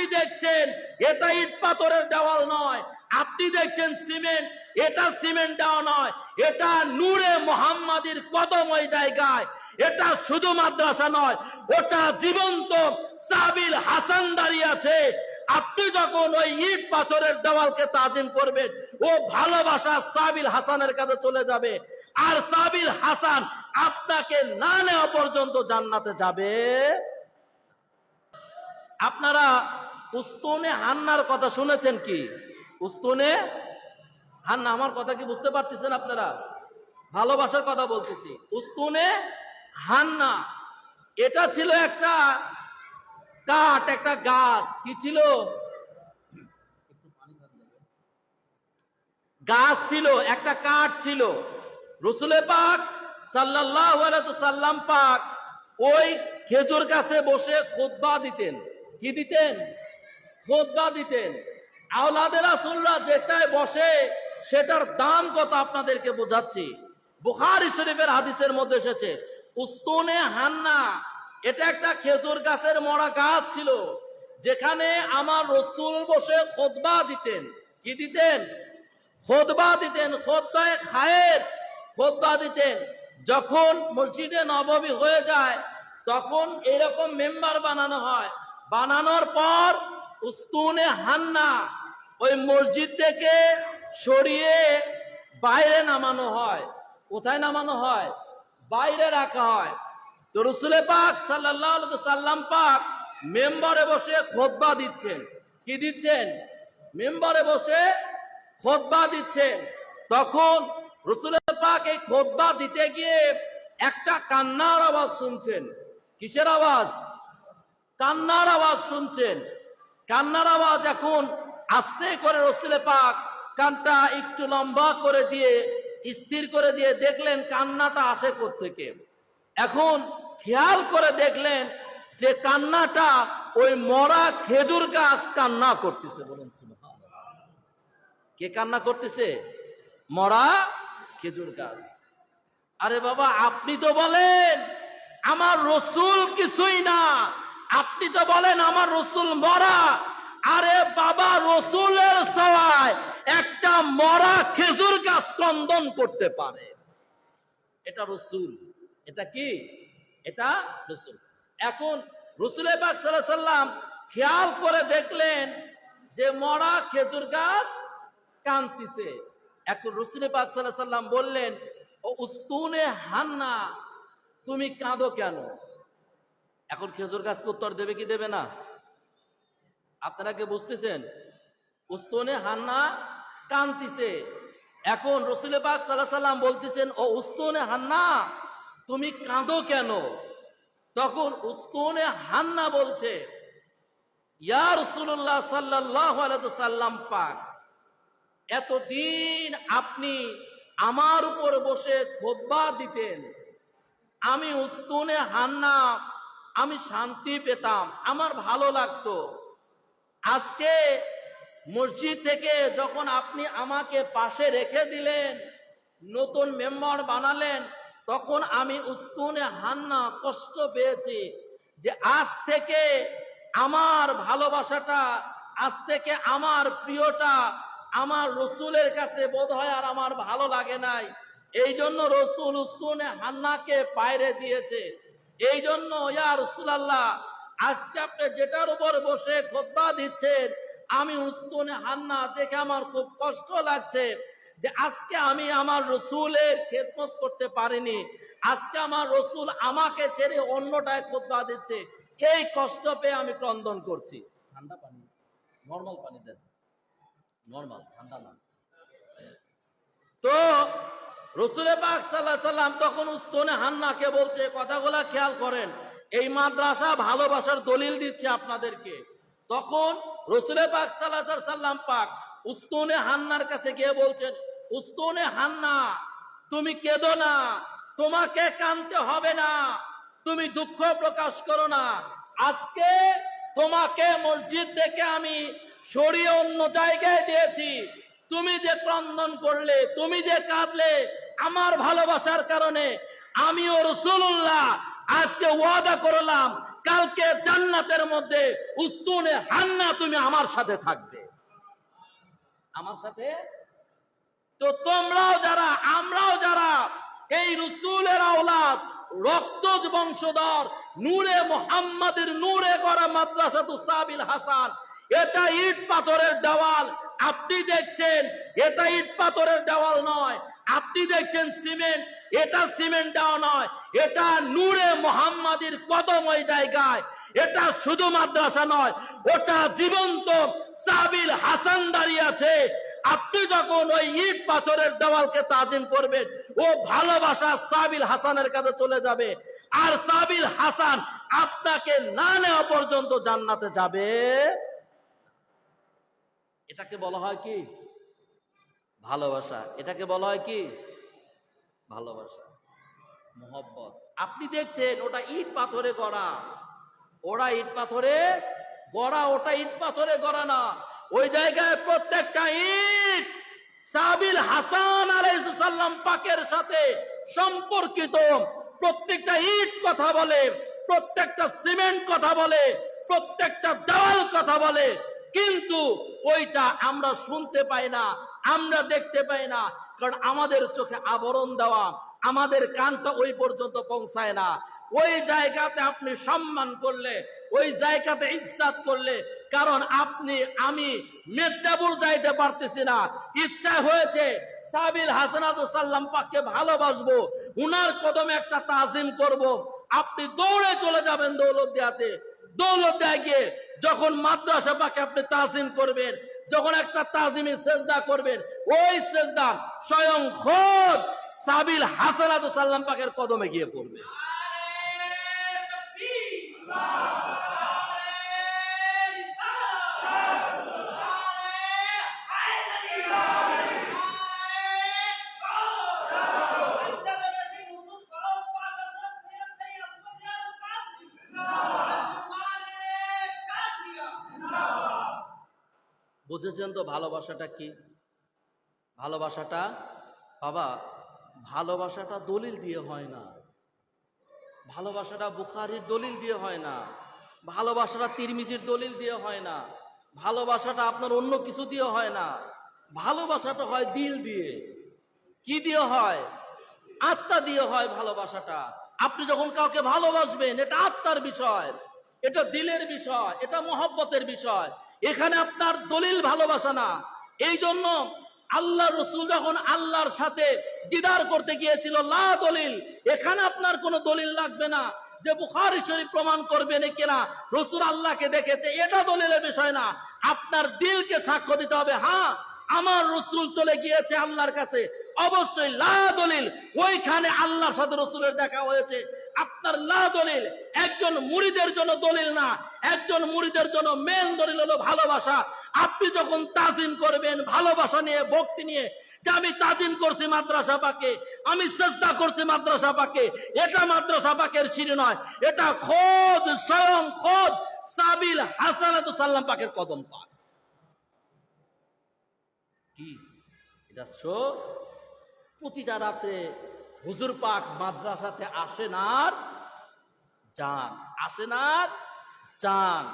আপনি দেখছেন, এটা ইট পাথরের দেওয়াল নয়। আপনি দেখছেন সিমেন্ট, এটা সিমেন্ট দেওয়া নয়। এটা নূরে মোহাম্মদের কদম ওই জায়গায়। এটা শুধু মাদ্রাসা নয়, ওটা জীবন্ত সাবিল হাসান দাঁড়িয়ে আছে। আপনি যখন ওই ইট পাথরের দেওয়ালকে তাজিম করবেন, ও ভালোবাসা সাবিল হাসানের কাছে চলে যাবে। আর সাবিল হাসান আপনাকে না নেওয়া পর্যন্ত জান্নাতে যাবে। আপনারা উস্তুনে হান্নার কথা শুনেছেন কি? উস্তুনে? হান্না, আমার কথা কি বুঝতে পারতেছেন আপনারা? ভালোবাসার কথা বলতেছি। উস্তুনে হান্না, এটা ছিল একটা কাঠ, একটা গাছ। কি ছিল? গাছ ছিল, একটা কাঠ ছিল। রসুলে পাক সাল্লাহ সাল্লাম পাক ওই খেজুর গাছে বসে খোদবা দিতেন। কি দিতেন? খোদবা দিতেন। আওলাদের রাসুলরা যেটায় বসে, সেটার দাম কত আপনাদেরকে বোঝাচ্ছি। বুখারি শরীফের হাদিসের মধ্যে এসেছে, উস্তনে হান্না, এটা একটা খেজুর গাছের মরা গাছ ছিল, যেখানে আমার রসুল বসে খোদবা দিতেন। কি দিতেন? খোদবা দিতেন, খোদবায় খায়ের খোদবা দিতেন। যখন মসজিদে নববী হয়ে যায়, তখন এরকম মেম্বার বানানো হয়। বানানোর পর উস্তুনে হান্না, ওই মসজিদ থেকে সরিয়ে বাইরে নামানো হয়। কোথায় নামানো হয়? বাইরে রাখা হয়। তো রসুলে পাক সাল্লাহ সাল্লাম পাক মেম্বারে বসে খোদবা দিচ্ছেন। কি দিচ্ছেন? মেম্বারে বসে খোদবা দিচ্ছেন। তখন রসুলের পাক এই খোদবা দিতে গিয়ে একটা কান্নার আওয়াজ শুনছেন। কিসের আওয়াজ? কান্নার আওয়াজ শুনছেন। কান্নার আওয়াজ এখন আস্তে করে রসুলে পাক কানটা একটু লম্বা করে দিয়ে, স্থির করে দিয়ে দেখলেন কান্নাটা আসে থেকে এখন খেয়াল করে দেখলেন যে কান্নাটা ওই মরা খেজুর গাছ কান্না করতেছে বলেন কে কান্না করতেছে? মরা খেজুর গাছ। আরে বাবা, আপনি তো বলেন, আমার রসুল কিছুই না। আপনি তো বলেন আমার রসুল মরা। আরে বাবা, রসুলের সবাই একটা মরা খেজুর গাছ ক্রন্দন করতে পারে। এটা রসুল। এটা কি? এটা রসুল। এখন রসুলের পাক সাল্লাম খেয়াল করে দেখলেন যে মরা খেজুর গাছ কান্তিছে। এখন রসুল পাক সাল্লাম বললেন, ও উস্তুনে হান্না, তুমি কাঁদো কেন? এখন খেজুর গাছকে উত্তর দেবে কি দেবে না? আপনারা কে বুঝতেছেন? উস্তনে হান্না কান্তিছে। এখন রসুল পাক সাল্লাহ সাল্লাম বলতেছেন, ও উস্তনে হান্না, তুমি কাঁদো কেন? তখন উস্তনে হান্না বলছে, ইয়া রসুল্লাহ সাল্লাহ সাল্লাম পাক, এতদিন আপনি আমার উপর বসে খোদবা দিতেন। আমি উস্তনে হান্না আমি শান্তি পেতাম, আমার ভালো লাগতো। আজকে মসজিদ থেকে যখন আপনি আমাকে পাশে রেখে দিলেন, নতুন মেম্বার বানালেন, তখন আমি উস্তুনে হান্না কষ্ট পেয়েছি যে আজ থেকে আমার ভালোবাসাটা, আজ থেকে আমার প্রিয়টা আমার রসুলের কাছে বোধ হয় আর আমার ভালো লাগে নাই। এই জন্য রসুল উস্তুনে হান্নাকে পায়রে দিয়েছে। এই জন্য আজকে আপনি যেটার উপর বসে খোদবা দিচ্ছেন, আমি উস্তুনে হান্না দেখে আমার খুব কষ্ট লাগছে যে আজকে আমি আমার রসুলের খেদমত করতে পারিনি। আজকে আমার রসুল আমাকে ছেড়ে অন্যটায় খোদবা দিচ্ছে। এই কষ্ট পেয়ে আমি ক্রন্দন করছি। ঠান্ডা পানি, নর্মাল পানি দেন। নর্মাল, ঠান্ডা না। তো রসুলের পাক সাল্লাহ সাল্লাম তখন উস্তনে হান্নাকে বলছে কথাগুলা খেয়াল করেন। এই মাদ্রাসা ভালোবাসার দলিল দিচ্ছে আপনাদেরকে। তখন রসুলের পাক সাল্লাহ সাল্লাম পাক উস্তনে হান্নার কাছে গিয়ে বলছেন উস্তনে হান্না, তুমি কেঁদো না, তোমাকে কানতে হবে না, তুমি দুঃখ প্রকাশ করো না। আজকে তোমাকে মসজিদ থেকে আমি সরিয়ে অন্য জায়গায় দিয়েছি তুমি যে ক্রন্দন করলে, তুমি যে কাঁদলে, আমার ভালোবাসার কারণে আমিও রসুল্লাহ আজকে ওয়াদা করলাম, কালকে জান্নাতের মধ্যে উস্তুনে হান্না তুমি আমার সাথে থাকবে। আমার সাথে? তো তোমরাও যারা, আমরাও যারা, এই রসুলের আওলাদ, রক্ত বংশধর, নূরে মোহাম্মদের নূরে করা মাদ্রাসা তুসাবিল হাসান, এটা ইট পাথরের দেওয়াল আপনি দেখছেন এটা ইট পাথরের দেওয়াল নয়। আপনি দেখছেন সিমেন্ট, এটা সিমেন্ট দেওয়া নয়। এটা নূরে মোহাম্মদের কদম ওই জায়গায়। এটা শুধু মাদ্রাসা নয়, ওটা জীবন্ত সাবিল হাসান দাঁড়িয়ে আছে। আপনি যখন ওই ইট পাথরের দেওয়ালকে তাজিম করবেন, ও ভালোবাসা সাবিল হাসানের কাছে চলে যাবে। আর সাবিল হাসান আপনাকে না নেওয়া পর্যন্ত জান্নাতে যাবে। এটাকে বলা হয় কি? ভালোবাসা। এটাকে বলা হয় কি? ভালোবাসা। মোহব্বত। আপনি দেখছেন, ওটা ইট পাথরে গড়া। ওরা ইট পাথরে গড়া, ওটা ইট পাথরে গড়া না। ওই জায়গায় প্রত্যেকটা ইট সাবিল হাসান আলাইসাল্লাম পাকের সাথে সম্পর্কিত। প্রত্যেকটা ইট কথা বলে, প্রত্যেকটা সিমেন্ট কথা বলে, প্রত্যেকটা দেওয়াল কথা বলে। কিন্তু ওইটা আমরা শুনতে পাই না, আমরা দেখতে পাই না, কারণ আমাদের চোখে আবরণ দেওয়া, আমাদের কানটা ওই পর্যন্ত পৌঁছায় না। ওই জায়গাতে আপনি সম্মান করলে, ওই জায়গাতে ইজ্জাত করলে, কারণ আপনি, আমি মেদিনীপুর যাইতে পারতেছি না। ইচ্ছা হয়েছে সাবিল হাসানাতুসাল্লাম পাককে ভালোবাসবো, উনার কদমে একটা তাজিম করব। আপনি দৌড়ে চলে যাবেন দৌলত দেয়াতে দৌলত যখন মাদ্রাসা পাকে আপনি তাজিম করবেন, যখন একটা তাজিমের সেজদা করবেন, ওই সেজদা স্বয়ং খোদ সাবিল হাসানাতুসাল্লাম পাকের কদমে গিয়ে পড়বে। বুঝেছেন তো ভালোবাসাটা কি? ভালোবাসাটা, বাবা, ভালোবাসাটা দলিল দিয়ে হয় না। ভালোবাসাটা বুখারির দলিল দিয়ে হয় না। ভালোবাসাটা তিরমিজির দলিল দিয়ে হয় না। ভালোবাসাটা আপনার অন্য কিছু দিয়ে হয় না। ভালোবাসাটা হয় দিল দিয়ে। কি দিয়ে হয়? আত্মা দিয়ে হয় ভালোবাসাটা। আপনি যখন কাউকে ভালোবাসবেন, এটা আত্মার বিষয়, এটা দিলের বিষয়, এটা মহব্বতের বিষয়। এখানে আপনার দলিল ভালোবাসা না। এই জন্য আল্লাহ রসুল যখন আল্লাহর সাথে দিদার করতে গিয়েছিল, লা দলিল, এখানে আপনার কোনো দলিল লাগবে না যে বুখারি শরীফ প্রমাণ করবে না কিনা। রসুল আল্লাহকে দেখেছে, এটা দলিলের বিষয় না। আপনার দিলকে সাক্ষ্য দিতে হবে হ্যাঁ আমার রসুল চলে গিয়েছে আল্লাহর কাছে। অবশ্যই লা দলিল, ওইখানে আল্লাহর সাথে রসুলের দেখা হয়েছে। আপনার লা দলিল, একজন মুড়িদের জন্য দলিল না। একজন মুড়িদের জন্য মেন দলিল হলো ভালোবাসা। আপনি যখন তাজিম করবেন, ভালোবাসা নিয়ে, ভক্তি নিয়ে, যে আমি তাজিম করছি মাদ্রাসা পাকে, আমি চেষ্টা করছি মাদ্রাসা পাকে, এটা মাদ্রাসা পাকের সিঁড়ি নয়, এটা খোদ, স্বয়ং খোদ সাবিল সাল্লাম পাকের কদম পাক। কি? এটা শো, প্রতিটা রাতে হুজুর পাক মাদ্রাসাতে আসেন আর যান, আসেন আর যান